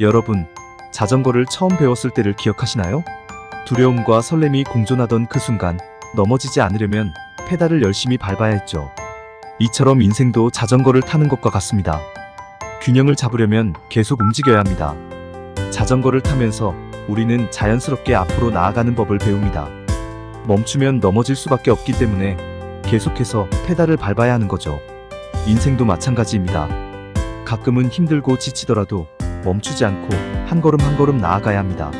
여러분, 자전거를 처음 배웠을 때를 기억하시나요? 두려움과 설렘이 공존하던 그 순간 넘어지지 않으려면 페달을 열심히 밟아야 했죠. 이처럼 인생도 자전거를 타는 것과 같습니다. 균형을 잡으려면 계속 움직여야 합니다. 자전거를 타면서 우리는 자연스럽게 앞으로 나아가는 법을 배웁니다. 멈추면 넘어질 수밖에 없기 때문에 계속해서 페달을 밟아야 하는 거죠. 인생도 마찬가지입니다. 가끔은 힘들고 지치더라도 멈추지 않고 한 걸음 한 걸음 나아가야 합니다.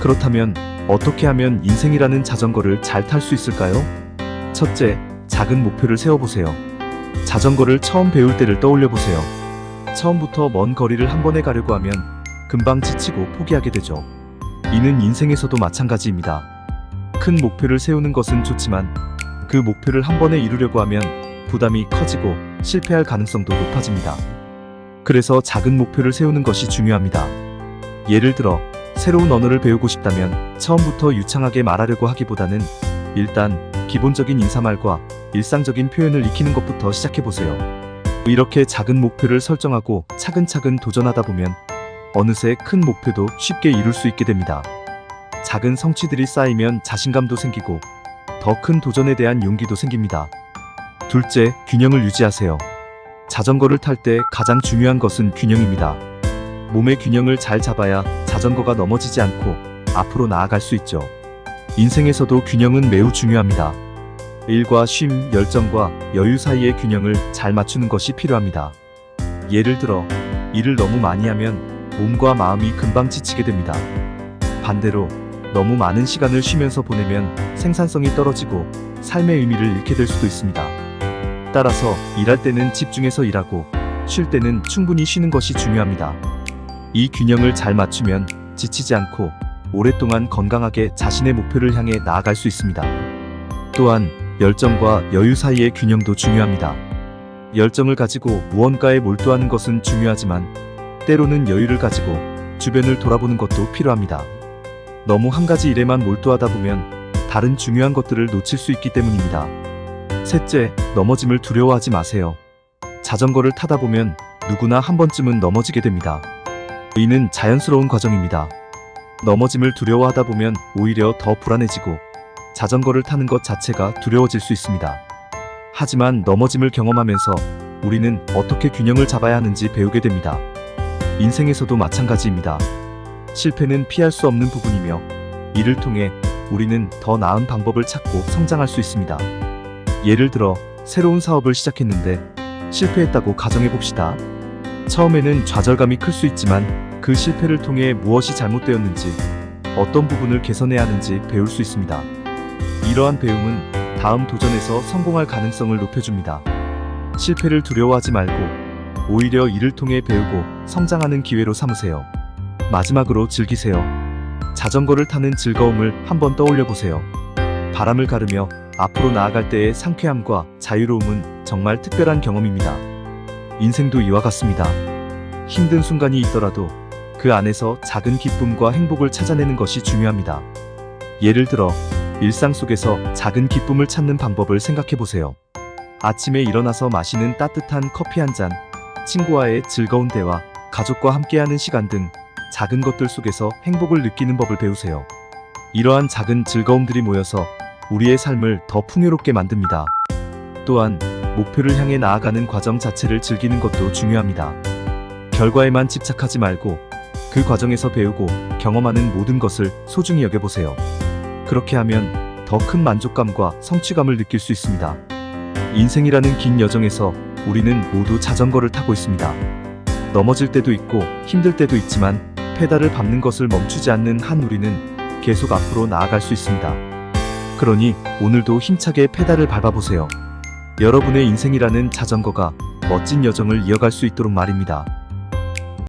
그렇다면 어떻게 하면 인생이라는 자전거를 잘 탈 수 있을까요? 첫째, 작은 목표를 세워보세요. 자전거를 처음 배울 때를 떠올려 보세요. 처음부터 먼 거리를 한 번에 가려고 하면 금방 지치고 포기하게 되죠. 이는 인생에서도 마찬가지입니다. 큰 목표를 세우는 것은 좋지만 그 목표를 한 번에 이루려고 하면 부담이 커지고 실패할 가능성도 높아집니다. 그래서 작은 목표를 세우는 것이 중요합니다. 예를 들어 새로운 언어를 배우고 싶다면 처음부터 유창하게 말하려고 하기보다는 일단 기본적인 인사말과 일상적인 표현을 익히는 것부터 시작해보세요. 이렇게 작은 목표를 설정하고 차근차근 도전하다 보면 어느새 큰 목표도 쉽게 이룰 수 있게 됩니다. 작은 성취들이 쌓이면 자신감도 생기고 더 큰 도전에 대한 용기도 생깁니다. 둘째, 균형을 유지하세요. 자전거를 탈 때 가장 중요한 것은 균형입니다. 몸의 균형을 잘 잡아야 자전거가 넘어지지 않고 앞으로 나아갈 수 있죠. 인생에서도 균형은 매우 중요합니다. 일과 쉼, 열정과 여유 사이의 균형을 잘 맞추는 것이 필요합니다. 예를 들어, 일을 너무 많이 하면 몸과 마음이 금방 지치게 됩니다. 반대로, 너무 많은 시간을 쉬면서 보내면 생산성이 떨어지고 삶의 의미를 잃게 될 수도 있습니다. 따라서 일할 때는 집중해서 일하고 쉴 때는 충분히 쉬는 것이 중요합니다. 이 균형을 잘 맞추면 지치지 않고 오랫동안 건강하게 자신의 목표를 향해 나아갈 수 있습니다. 또한 열정과 여유 사이의 균형도 중요합니다. 열정을 가지고 무언가에 몰두하는 것은 중요하지만 때로는 여유를 가지고 주변을 돌아보는 것도 필요합니다. 너무 한 가지 일에만 몰두하다 보면 다른 중요한 것들을 놓칠 수 있기 때문입니다. 셋째, 넘어짐을 두려워하지 마세요. 자전거를 타다 보면 누구나 한 번쯤은 넘어지게 됩니다. 이는 자연스러운 과정입니다. 넘어짐을 두려워하다 보면 오히려 더 불안해지고 자전거를 타는 것 자체가 두려워질 수 있습니다. 하지만 넘어짐을 경험하면서 우리는 어떻게 균형을 잡아야 하는지 배우게 됩니다. 인생에서도 마찬가지입니다. 실패는 피할 수 없는 부분이며 이를 통해 우리는 더 나은 방법을 찾고 성장할 수 있습니다. 예를 들어 새로운 사업을 시작했는데 실패했다고 가정해 봅시다. 처음에는 좌절감이 클 수 있지만 그 실패를 통해 무엇이 잘못되었는지 어떤 부분을 개선해야 하는지 배울 수 있습니다. 이러한 배움은 다음 도전에서 성공할 가능성을 높여줍니다. 실패를 두려워하지 말고 오히려 이를 통해 배우고 성장하는 기회로 삼으세요. 마지막으로 즐기세요. 자전거를 타는 즐거움을 한번 떠올려 보세요. 바람을 가르며 앞으로 나아갈 때의 상쾌함과 자유로움은 정말 특별한 경험입니다. 인생도 이와 같습니다. 힘든 순간이 있더라도 그 안에서 작은 기쁨과 행복을 찾아내는 것이 중요합니다. 예를 들어, 일상 속에서 작은 기쁨을 찾는 방법을 생각해 보세요. 아침에 일어나서 마시는 따뜻한 커피 한 잔, 친구와의 즐거운 대화, 가족과 함께하는 시간 등 작은 것들 속에서 행복을 느끼는 법을 배우세요. 이러한 작은 즐거움들이 모여서 우리의 삶을 더 풍요롭게 만듭니다. 또한 목표를 향해 나아가는 과정 자체를 즐기는 것도 중요합니다. 결과에만 집착하지 말고 그 과정에서 배우고 경험하는 모든 것을 소중히 여겨보세요. 그렇게 하면 더 큰 만족감과 성취감을 느낄 수 있습니다. 인생이라는 긴 여정에서 우리는 모두 자전거를 타고 있습니다. 넘어질 때도 있고 힘들 때도 있지만 페달을 밟는 것을 멈추지 않는 한 우리는 계속 앞으로 나아갈 수 있습니다. 그러니 오늘도 힘차게 페달을 밟아보세요. 여러분의 인생이라는 자전거가 멋진 여정을 이어갈 수 있도록 말입니다.